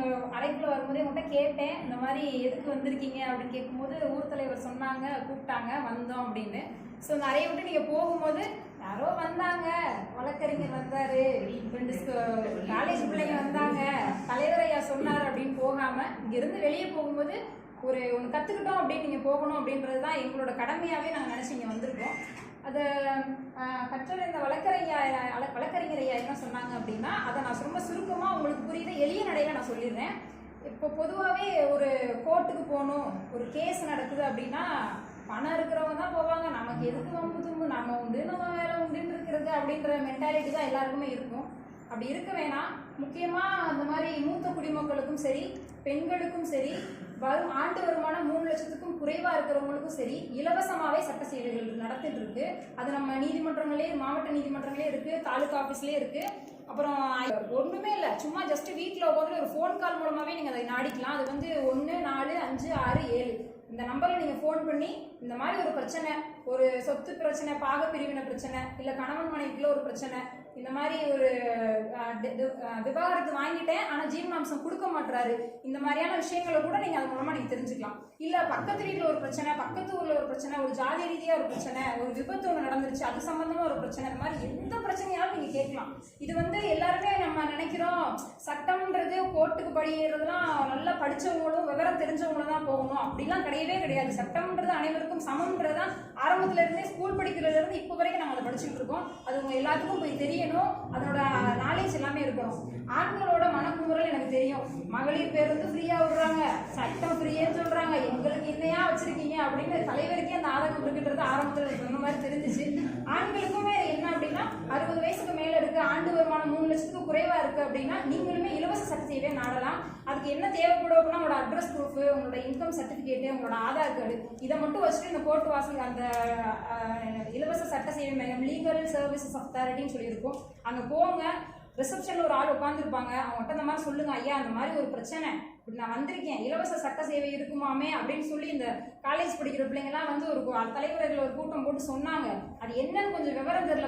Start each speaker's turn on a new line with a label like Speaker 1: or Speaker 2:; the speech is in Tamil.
Speaker 1: அந்த வரும்போதே உங்கள்கிட்ட கேட்டேன் இந்த மாதிரி எதுக்கு வந்திருக்கீங்க அப்படின்னு கேட்கும்போது ஊர் தலைவர் சொன்னாங்க கூப்பிட்டாங்க வந்தோம் அப்படின்னு. ஸோ நிறைய விட்டு நீங்கள் போகும்போது யாரோ வந்தாங்க வழக்கறிஞர் வந்தாரு. காலேஜ் பிள்ளைங்க வந்தாங்க தலைவர் ஐயா சொன்னார் அப்படின்னு போகாமல் இங்கேருந்து வெளியே போகும்போது ஒரு ஒன்று கற்றுக்கிட்டோம் அப்படின்னு நீங்கள் போகணும் அப்படின்றது தான் எங்களோட கடமையாகவே நாங்கள் நினச்சி இங்கே வந்திருக்கோம். அது ஆஹ், கற்றறிந்த வழக்கறிஞர் வழக்கறிஞர் ஐயா என்ன சொன்னாங்க அப்படின்னா அதை நான் ரொம்ப புரியுத? எளிய நடையில நான் சொல்லிடுறேன். இப்போ பொதுவாகவே ஒரு கோர்ட்டுக்கு போகணும் ஒரு கேஸ் நடக்குது அப்படின்னா பணம் இருக்கிறவங்க தான் போவாங்க. நமக்கு எதுக்கு வம்பு தும்பு? நம்ம உண்டு நம்ம வேலை உண்டுன்னு இருக்கிறது அப்படின்ற மென்டாலிட்டி தான் எல்லாருக்குமே இருக்கும். அப்படி இருக்க வேணாம். முக்கியமாக அந்த மாதிரி மூத்த குடிமக்களுக்கும் சரி பெண்களுக்கும் சரி வரும் ஆண்டு வருமானம் மூணு லட்சத்துக்கும் குறைவாக இருக்கிறவங்களுக்கும் சரி இலவசமாகவே சட்ட சேவைகள் நடத்திட்டு இருக்கு. அது நம்ம நீதிமன்றங்களே மாவட்ட நீதிமன்றங்களே இருக்கு தாலுகா ஆஃபீஸ்லேயே இருக்கு. அப்புறம் ஒன்றுமே இல்லை. சும்மா ஜஸ்ட் வீட்டில் உட்காந்து ஒரு ஃபோன் கால் மூலமாகவே நீங்கள் அதை நாடிக்கலாம். அது வந்து ஒன்று நாலு அஞ்சு ஆறு இந்த நம்பரில் நீங்கள் ஃபோன் பண்ணி இந்த மாதிரி ஒரு பிரச்சனை ஒரு சொத்து பிரச்சனை பாக பிரிவினை பிரச்சனை இல்லை கணவன் மனைவிக்குள்ள ஒரு பிரச்சனை இந்த மாதிரி ஒரு விவாகரத்து வாங்கிட்டேன் ஆனால் ஜீவனாம்சம் கொடுக்க மாட்டுறாரு இந்த மாதிரியான விஷயங்களை கூட நீங்கள் அது மூலமாக நீங்கள் தெரிஞ்சுக்கலாம். இல்லை பக்கத்து வீட்டில் ஒரு பிரச்சனை பக்கத்து ஊரில் ஒரு பிரச்சனை ஒரு ஜாதி ரீதியாக ஒரு பிரச்சனை ஒரு விபத்து ஒன்று நடந்துருச்சு அது சம்மந்தமாக ஒரு பிரச்சனை இந்த மாதிரி எந்த பிரச்சனையாலும் நீங்கள் கேட்கலாம். இது வந்து நினைக்கிறோம். சட்டம்ன்றது கோர்ட்டுக்கு படிக்கிறதுலாம் நல்லா படித்தவங்களும் விவரம் தெரிஞ்சவங்களும் தான் போகணும். அப்படிலாம் கிடையவே கிடையாது. சட்டம்ன்றது அனைவருக்கும் சமம்ன்றது தான் ஆரம்பத்துல இருந்தே ஸ்கூல் படிக்கிறதுலேருந்து இப்போ வரைக்கும் நாங்கள் அதை படிச்சுட்டு இருக்கோம். அது உங்கள் எல்லாத்துக்கும் போய் தெரியணும். அதனோட நாலேஜ் எல்லாமே இருக்கணும். ஆண்களோட மனக்குமுறல் எனக்கு தெரியும். மகளிர் பேர் வந்து விடுறாங்க. சட்டம் ஃப்ரீயேன்னு சொல்கிறாங்க எங்களுக்கு என்னையா வச்சுருக்கீங்க அப்படின்னு தலைவருக்கே அந்த ஆதங்கம் இருக்குன்றது ஆரம்பத்தில் சொன்ன மாதிரி தெரிஞ்சுச்சு ஆண்களுக்குமே என்ன அப்படின்னா அறுபது வயசுக்கு மேல இருக்கு ஆண்டு வருமானம் மூணு லட்சத்துக்கு குறைவா இருக்கு அப்படின்னா நீங்களுமே இலவச சட்ட சேவையை நாடலாம். அதுக்கு என்ன தேவைப்படும் அப்படின்னா உங்களோட அட்ரஸ் ப்ரூஃப் உங்களோட இன்கம் சர்டிஃபிகேட்டு உங்களோட ஆதார் கார்டு இதை மட்டும் வச்சுட்டு இந்த கோர்ட் வாசல் அந்த இலவச சட்ட சேவை மையம் லீகல் சர்வீசஸ் அத்தாரிட்டின்னு சொல்லியிருக்கோம். அங்க போங்க. ரிசப்ஷன்ல ஒரு ஆள் உட்காந்துருப்பாங்க அவங்ககிட்ட இந்த மாதிரி சொல்லுங்க ஐயா அந்த மாதிரி ஒரு பிரச்சனை. இப்படி நான் வந்திருக்கேன். இலவச சட்ட சேவை இருக்குமாமே? அப்படின்னு சொல்லி இந்த காலேஜ் படிக்கிற பிள்ளைங்கலாம் வந்து ஒரு தலைவர்கள் ஒரு கூட்டம் போட்டு சொன்னாங்க. அது என்னன்னு கொஞ்சம் விவரம் தெரியல.